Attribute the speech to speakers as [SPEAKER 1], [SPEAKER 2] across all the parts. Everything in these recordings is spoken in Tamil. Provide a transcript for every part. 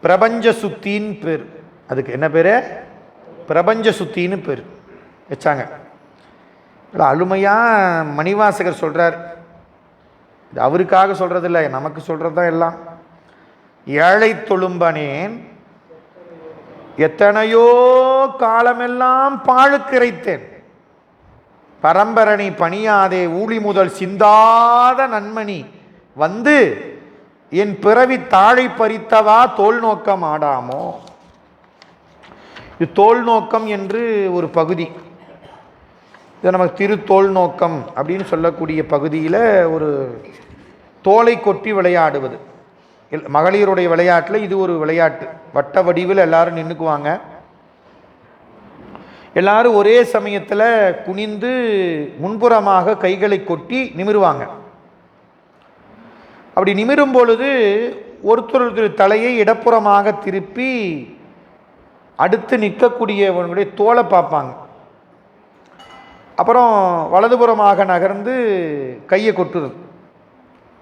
[SPEAKER 1] பிரபஞ்ச சுத்தின்னு பேர். அதுக்கு என்ன பேர்? பிரபஞ்ச சுத்தின்னு பேர். வச்சாங்க. அழுமையாக மணிவாசகர் சொல்கிறார் இது அவருக்காக சொல்கிறது இல்லை நமக்கு சொல்கிறது தான் எல்லாம். ஏழை தொழும்பனேன் எத்தனையோ காலமெல்லாம் பாழுக்கிரைத்தேன். பரம்பரணி பணியாதே ஊழி முதல் சிந்தாத நன்மணி வந்து என் பிறவி தாழை பறித்தவா தோல் நோக்கம் ஆடாமோ? இது தோல் நோக்கம் என்று ஒரு பகுதி. இது நமக்கு திருத்தோல் நோக்கம் அப்படின்னு சொல்லக்கூடிய பகுதியில் ஒரு தோலை கொட்டி விளையாடுவது. மகளிருடைய விளையாட்டில் இது ஒரு விளையாட்டு. வட்ட வடிவில் எல்லாரும் நின்றுக்குவாங்க எல்லாரும் ஒரே சமயத்தில் குனிந்து முன்புறமாக கைகளை கொட்டி நிமிருவாங்க. அப்படி நிமிரும் பொழுது ஒருத்தர் ஒருத்தர் தலையை இடப்புறமாக திருப்பி அடுத்து நிற்கக்கூடியவனுடைய தோலை பார்ப்பாங்க. அப்புறம் வலதுபுறமாக நகர்ந்து கையை கொட்டுறது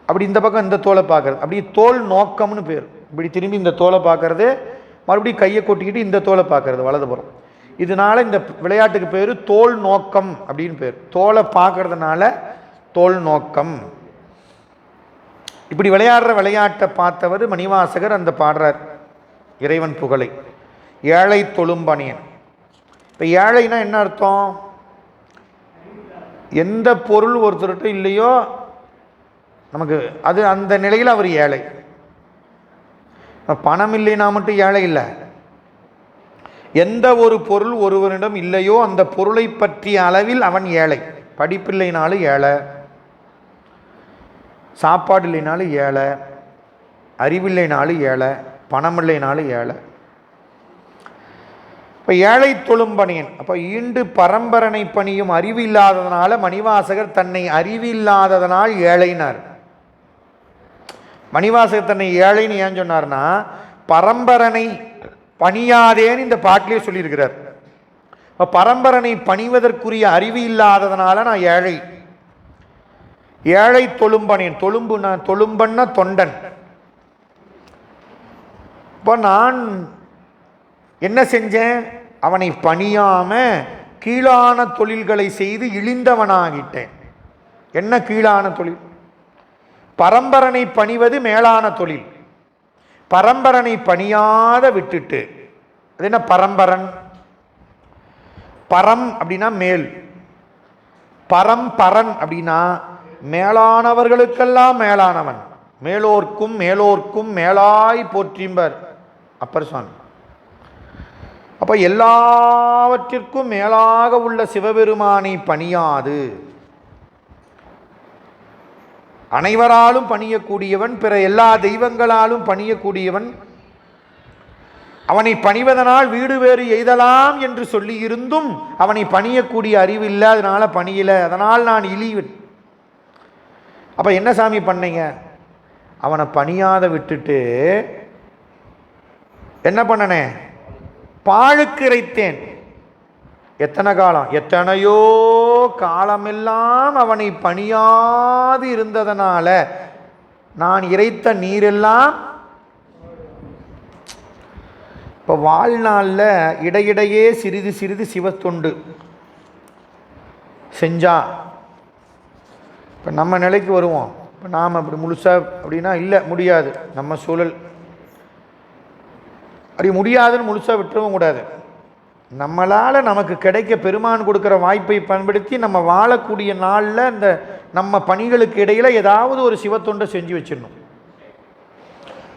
[SPEAKER 1] அப்படி இந்த பக்கம் இந்த தோலை பார்க்கறது. அப்படி தோல் நோக்கம்னு பேர். இப்படி திரும்பி இந்த தோலை பார்க்கறது மறுபடியும் கையை கொட்டிக்கிட்டு இந்த தோலை பார்க்கறது வலதுபுறம். இதனால இந்த விளையாட்டுக்கு பேர் தோல் நோக்கம் அப்படின்னு பேர். தோலை பார்க்கறதுனால தோல் நோக்கம். இப்படி விளையாடுற விளையாட்டை பார்த்தவர் மணிவாசகர் அந்த பாடுறார். இறைவன் புகழை. ஏழை தொழும்பணியன் இப்போ ஏழைனா என்ன அர்த்தம்? எந்த பொருள் ஒருத்தர்கிட்ட இல்லையோ நமக்கு அது அந்த நிலையில் அவர் ஏழை. பணம் இல்லைனா மட்டும் ஏழை இல்லை. எந்த ஒரு பொருள் ஒருவனிடம் இல்லையோ அந்த பொருளை பற்றிய அளவில் அவன் ஏழை. படிப்பில்லைனாலும் ஏழை. சாப்பாடு இல்லைனாலும் ஏழை அறிவில்லைனாலும் ஏழை பணம் இல்லைனாலும் ஏழை. இப்போ ஏழை தொழும்பணியன் அப்போ ஈண்டு பரம்பரனை பணியும் அறிவு இல்லாததனால மணிவாசகர் தன்னை அறிவு இல்லாததனால் ஏழைனார். மணிவாசகர் தன்னை ஏழைன்னு ஏன் சொன்னார்னா பரம்பரனை பணியாதேன்னு இந்த பாட்டிலே சொல்லியிருக்கிறார். இப்போ பரம்பரனை பணிவதற்குரிய அறிவு இல்லாததனால நான் ஏழை. ஏழை தொழும்பனேன் தொழும்புனா தொழும்பன்னா தொண்டன். இப்போ நான் என்ன செஞ்சேன்? அவனை பணியாம கீழான தொழில்களை செய்து இழிந்தவனாகிட்டேன். என்ன கீழான தொழில்? பரம்பரனை பணிவது மேலான தொழில். பரம்பரனை பணியாத விட்டுட்டு அது என்ன பரம்பரன்? பரம் அப்படின்னா மேல். பரம்பரன் அப்படின்னா மேலானவர்களுக்கெல்லாம் மேலானவன். மேலோர்க்கும் மேலோர்க்கும் மேலாய் போற்றிம்பர். அப்பர் சுவாமி அப்போ எல்லாவற்றிற்கும் மேலாக உள்ள சிவபெருமானை பணியாது. அனைவராலும் பணியக்கூடியவன் பிற எல்லா தெய்வங்களாலும் பணியக்கூடியவன் அவனை பணிவதனால் வீடு வேறு எய்தலாம் என்று சொல்லி இருந்தும் அவனை பணியக்கூடிய அறிவு இல்லை அதனால அதனால் நான் இழிவன் அப்போ என்ன சாமி பண்ணீங்க? அவனை பணியாத விட்டுட்டு என்ன பண்ணனே? பாழுக்கு இறைத்தேன். எத்தனை காலம்? எத்தனையோ காலமெல்லாம் அவனை பணியாது இருந்ததனால நான் இறைத்த நீரெல்லாம் இப்போ வாழ்நாளில் இடையிடையே சிறிது சிறிது சிவத்தொண்டு. செஞ்சான் இப்போ நம்ம நிலைக்கு வருவோம். இப்போ நாம் அப்படி முழுசாக அப்படின்னா இல்லை முடியாது. நம்ம சூழல். அப்படி முடியாதுன்னு முழுசாக விட்டுறவும் கூடாது. நம்மளால் நமக்கு கிடைக்க பெருமான் கொடுக்குற வாய்ப்பை பயன்படுத்தி நம்ம வாழக்கூடிய நாளில் இந்த நம்ம பணிகளுக்கு இடையில் ஏதாவது ஒரு சிவத்தொண்டை செஞ்சு வச்சிடணும்.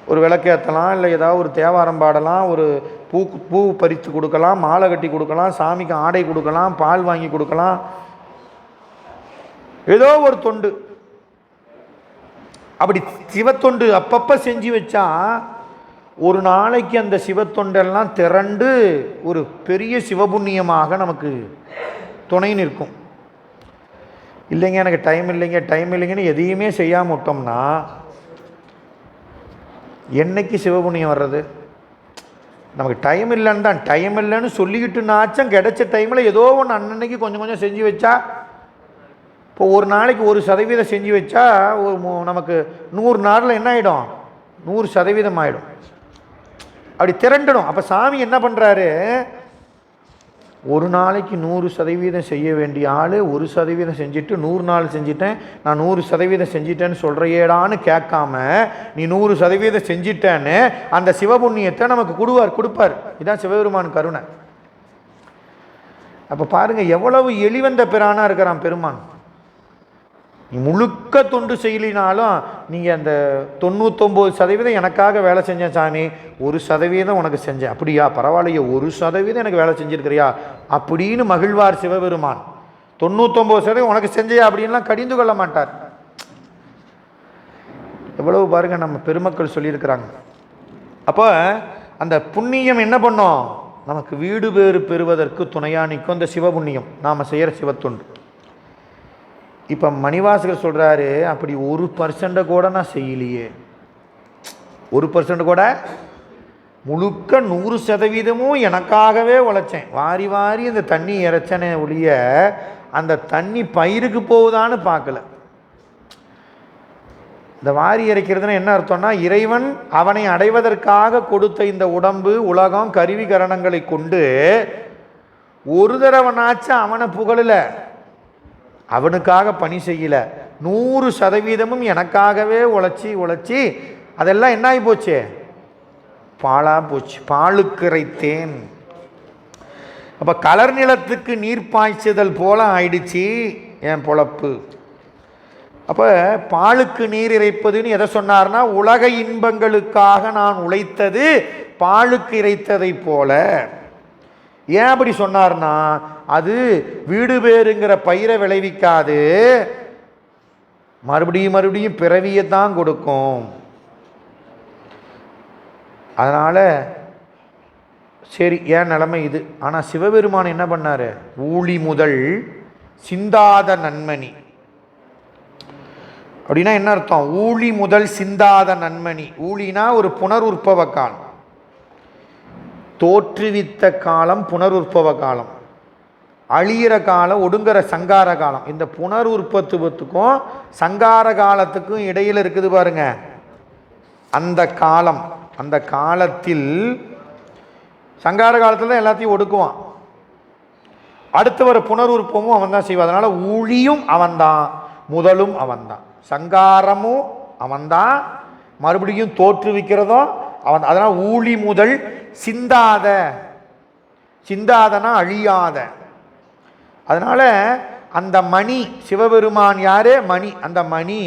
[SPEAKER 1] ஒரு விளக்கேற்றலாம் இல்லை ஏதாவது ஒரு தேவாரம் பாடலாம் ஒரு பூ பூ பறித்து கொடுக்கலாம் மாலை கட்டி கொடுக்கலாம் சாமிக்கு ஆடை கொடுக்கலாம் பால் வாங்கி கொடுக்கலாம். ஏதோ ஒரு தொண்டு. அப்படி சிவத்தொண்டு அப்பப்போ செஞ்சு வச்சா ஒரு நாளைக்கு அந்த சிவத்தொண்டெல்லாம் திரண்டு ஒரு பெரிய சிவபுண்ணியமாக நமக்கு துணை நிற்கும். இல்லைங்க எனக்கு டைம் இல்லைங்க டைம் இல்லைங்கன்னு எதையுமே செய்யாமல் விட்டோம்னா என்னைக்கு சிவபுண்ணியம் வர்றது? நமக்கு டைம் இல்லைன்னு தான் டைம் இல்லைன்னு சொல்லிக்கிட்டுனாச்சும் கிடச்ச டைமில் ஏதோ ஒன்று அன்னன்னைக்கு கொஞ்சம் கொஞ்சம் செஞ்சு வச்சா இப்போ ஒரு நாளைக்கு ஒரு சதவீதம் செஞ்சு வச்சா ஒரு மு- நமக்கு நூறு நாளில் என்ன ஆகிடும் நூறு சதவீதம் ஆகிடும் அப்படி திரண்டணும். அப்போ சாமி என்ன பண்ணுறாரு ஒரு நாளைக்கு நூறு சதவீதம் செய்ய வேண்டிய ஆள் ஒரு சதவீதம் செஞ்சுட்டு நூறு நாள் செஞ்சிட்டேன் நான் நூறு சதவீதம் செஞ்சிட்டேன்னு சொல்கிறையேடான்னு கேட்காம நீ நூறு சதவீதம் செஞ்சிட்டேன்னு அந்த சிவபுண்ணியத்தை நமக்கு கொடுவார் கொடுப்பார். இதான் சிவபெருமான் கருணை. அப்போ பாருங்கள் எவ்வளவு எளிவந்த பிரானாக இருக்கிறான் பெருமான். நீ முழுக்க தொண்டு செய்யலினாலும் நீங்கள் அந்த தொண்ணூத்தொம்பது சதவீதம் எனக்காக வேலை செஞ்சேன் சாமி. ஒரு சதவீதம் உனக்கு செஞ்சேன். அப்படியா? பரவாயில்லையே. ஒரு சதவீதம் எனக்கு வேலை செஞ்சுருக்கிறியா? அப்படின்னு மகிழ்வார் சிவபெருமான். தொண்ணூத்தொம்பது சதவீதம் உனக்கு செஞ்சையா அப்படின்லாம் கடிந்து கொள்ள மாட்டார். எவ்வளவு பாருங்க நம்ம பெருமக்கள் சொல்லியிருக்கிறாங்க. அப்போ அந்த புண்ணியம் என்ன பண்ணோம்? நமக்கு வீடு பேறு பெறுவதற்கு துணையாக நிற்கும் இந்த சிவபுண்ணியம். நாம் செய்கிற சிவத்தொண்டு. இப்போ மணிவாசகர் சொல்கிறாரு அப்படி ஒரு பர்சண்ட்டை கூட நான் செய்யலையே. ஒரு பர்சன்ட் கூட முழுக்க நூறு சதவீதமும் எனக்காகவே உழைச்சேன். வாரி வாரி அந்த தண்ணி இறைச்சனே ஒழிய அந்த தண்ணி பயிருக்கு போகுதான்னு பார்க்கல. இந்த வாரி இறைக்கிறதுனா என்ன அர்த்தம்னா இறைவன் அவனை அடைவதற்காக கொடுத்த இந்த உடம்பு உலகம் கருவி கரணங்களை கொண்டு ஒரு தடவைனாச்சும் அவனை புகழல. அவனுக்காக பணி செய்யலை. நூறு சதவீதமும் எனக்காகவே உழைச்சி உழைச்சி அதெல்லாம் என்ன ஆகி போச்சு? பாழா போச்சு. பாலுக்கிறைத்தேன் அப்போ கலர் நிலத்துக்கு நீர் பாய்ச்சுதல் போல ஆயிடுச்சு என் பொழப்பு. அப்போ பாலுக்கு நீர் இறைப்பதுன்னு எதை சொன்னார்னா உலக இன்பங்களுக்காக நான் உழைத்தது பாலுக்கு இறைத்ததை போல. ஏன் அப்படி சொன்னார்னா அது வீடு பேருங்கிற பயிரை விளைவிக்காது. மறுபடியும் மறுபடியும் பிறவியை தான் கொடுக்கும். அதனால் சரி ஏன் நிலைமை இது? ஆனால் சிவபெருமான் என்ன பண்ணார்? ஊழி முதல் சிந்தாத நன்மணி. அப்படின்னா என்ன அர்த்தம்? ஊழி முதல் சிந்தாத நன்மணி. ஊழினா ஒரு புனர் காலம் தோற்றுவித்த காலம் புனருற்பவ காலம். அழியிற காலம் ஒடுங்குற சங்கார காலம். இந்த புனர் உற்பத்துவத்துக்கும் சங்கார காலத்துக்கும் இடையில் இருக்குது பாருங்க. அந்த காலம் அந்த காலத்தில் சங்கார காலத்தில் தான் எல்லாத்தையும் ஒடுக்குவான். அடுத்து வர புனருற்பமும் அவன் தான் செய்வான். அதனால் ஊழியும் அவன்தான் முதலும் அவன்தான். சங்காரமும் அவன்தான் மறுபடியும் தோற்றுவிக்கிறதும் அவன். அதனால் ஊழி முதல் சிந்தாத சிந்தாதனா அழியாத. அதனால் அந்த மணி சிவபெருமான் யாரு? மணி. அந்த மணி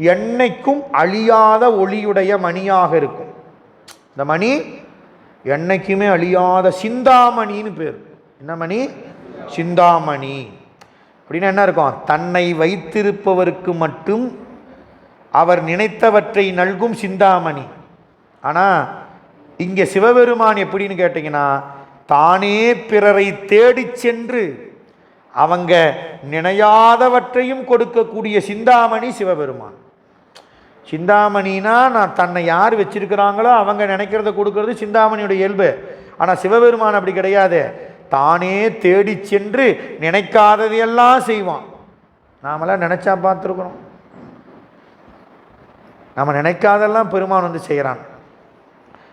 [SPEAKER 1] என்னைக்கும் அழியாத ஒளியுடைய மணியாக இருக்கும். இந்த மணி என்னைக்குமே அழியாத சிந்தாமணின்னு பேர். என்ன மணி? சிந்தாமணி. அப்படின்னா என்ன இருக்கும்? தன்னை வைத்திருப்பவருக்கு மட்டும் அவர் நினைத்தவற்றை நல்கும் சிந்தாமணி. ஆனால் இங்கே சிவபெருமான் எப்படின்னு கேட்டிங்கன்னா தானே பிறரை தேடி சென்று அவங்க நினையாதவற்றையும் கொடுக்கக்கூடிய சிந்தாமணி சிவபெருமான். சிந்தாமணினா நான் தன்னை யார் வச்சிருக்கிறாங்களோ அவங்க நினைக்கிறத கொடுக்கறது சிந்தாமணியோட இயல்பு. ஆனால் சிவபெருமான் அப்படி கிடையாது. தானே தேடி சென்று நினைக்காததையெல்லாம் செய்வான். நாமெல்லாம் நினச்சா பார்த்துருக்குறோம் நம்ம நினைக்காதெல்லாம் பெருமான் வந்து செய்கிறான்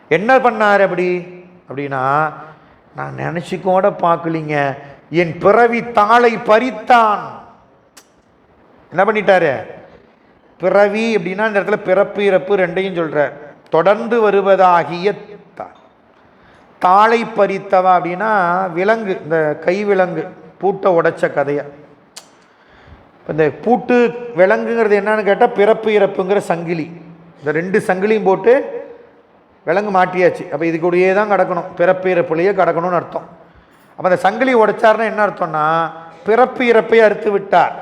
[SPEAKER 1] என்ன பண்ணார் அப்படி? அப்படின்னா நான் நினச்சி கூட பார்க்கலிங்க. என் பிறவி தாளை பறித்தான். என்ன பண்ணிட்டாரு? பிறவி அப்படின்னா இந்த இடத்துல பிறப்பு இறப்பு ரெண்டையும் சொல்கிறார் தொடர்ந்து வருவதாகிய தா- தாளை பறித்தவா அப்படின்னா விலங்கு இந்த கை விலங்கு பூட்டை உடைச்ச கதையை. இந்த பூட்டு விலங்குங்கிறது என்னன்னு கேட்டால் பிறப்பு இறப்புங்கிற சங்கிலி. இந்த ரெண்டு சங்கிலியும் போட்டு விலங்கு மாட்டியாச்சு. அப்போ இது கூடயே தான் கிடக்கணும். பிறப்பு இறப்புலையே கிடக்கணும்னு அர்த்தம். அப்போ அந்த சங்கிலி உடைச்சாருன்னா என்ன அர்த்தம்னா பிறப்பு இறப்பை அறுத்து விட்டார்.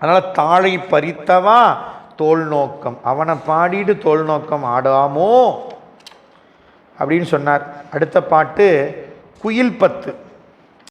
[SPEAKER 1] அதனால் தாழை பறித்தவா தோல் நோக்கம். அவனை பாடிட்டு தோல் நோக்கம் ஆடாமோ? அப்படின்னு சொன்னார். அடுத்த பாட்டு குயில் பத்து.